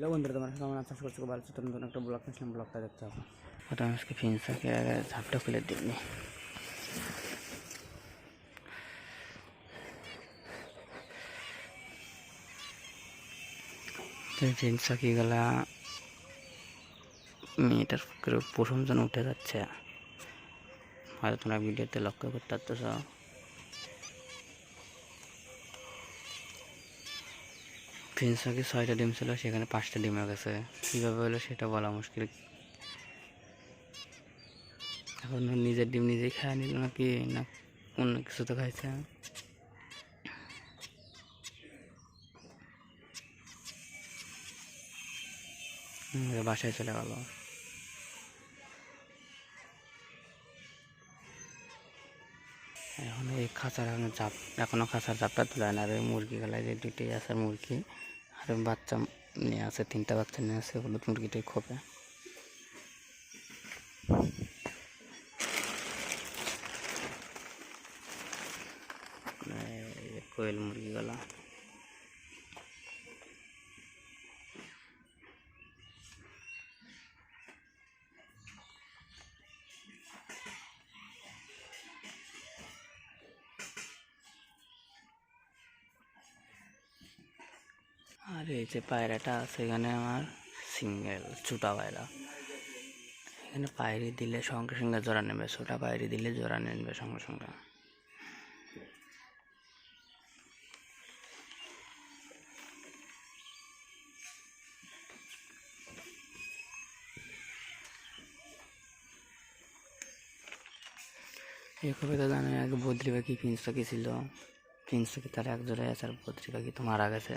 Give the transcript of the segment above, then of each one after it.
Hello বন্ধুরা, তোমার কেমন আশা করছি ভালো একটা ব্লগ ব্লগটা দেখতে হবে ওটা আজকে ফিন্সাকে ঝাপটা খুলে দিইনি। গেলা মেয়েটার প্রথম জন উঠে যাচ্ছে। হয়তো তোমরা ভিডিওতে লক্ষ্য করতে পারতেছ। ফিন্সাকে ছয়টা ডিম ছিল, সেখানে পাঁচটা ডিম হয়ে গেছে। কীভাবে হলো সেটা বলা মুশকিল। এখন নিজের ডিম নিজেই খায় নিল নাকি, না অন্য কিছু তো খাইছে? বাসায় চলে গেল। এখন এই খাঁচার এখন চাপ এখনও খাঁচার চাপটা তুলে না, আর ওই মুরগি গেলায় যে দুটি আছে মুরগি আর ওই বাচ্চা নিয়ে আছে, তিনটা বাচ্চা নিয়ে আছে, হলুদ মুরগিটাই খোপে। এই যে কোয়েল আর এই যে পায়রাটা আছে, এখানে আমার সিঙ্গেল, ছোটা পায়রা। এখানে পায়রি দিলে সঙ্গে সঙ্গে জোড়া নেবে, ছোটা পায়রি দিলে জোড়া নেবে সঙ্গে সঙ্গে। এই কবিতা জানে আগে বদ্রি পাখি, ফিন্স পাখি ছিল। ফিন্স পাখি তার এক জোড়ায় আছে, আর বদ্রি পাখি তো মারা গেছে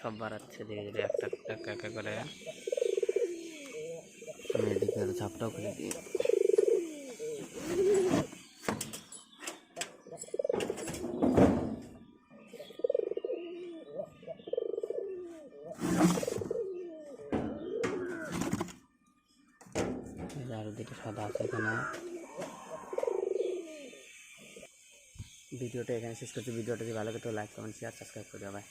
সব বাড়াচ্ছে ধীরে ধীরে একটা একটা একটা করে। আমি এদিকে ঝাপটাও খুলে দিই। আরও দুটো সাদা আছে এখানে। ভিডিওটা এখানে শেষ করছি। ভিডিওটা যদি ভালো লাগে তো লাইক কমেন্ট শেয়ার সাবস্ক্রাইব করে ভাই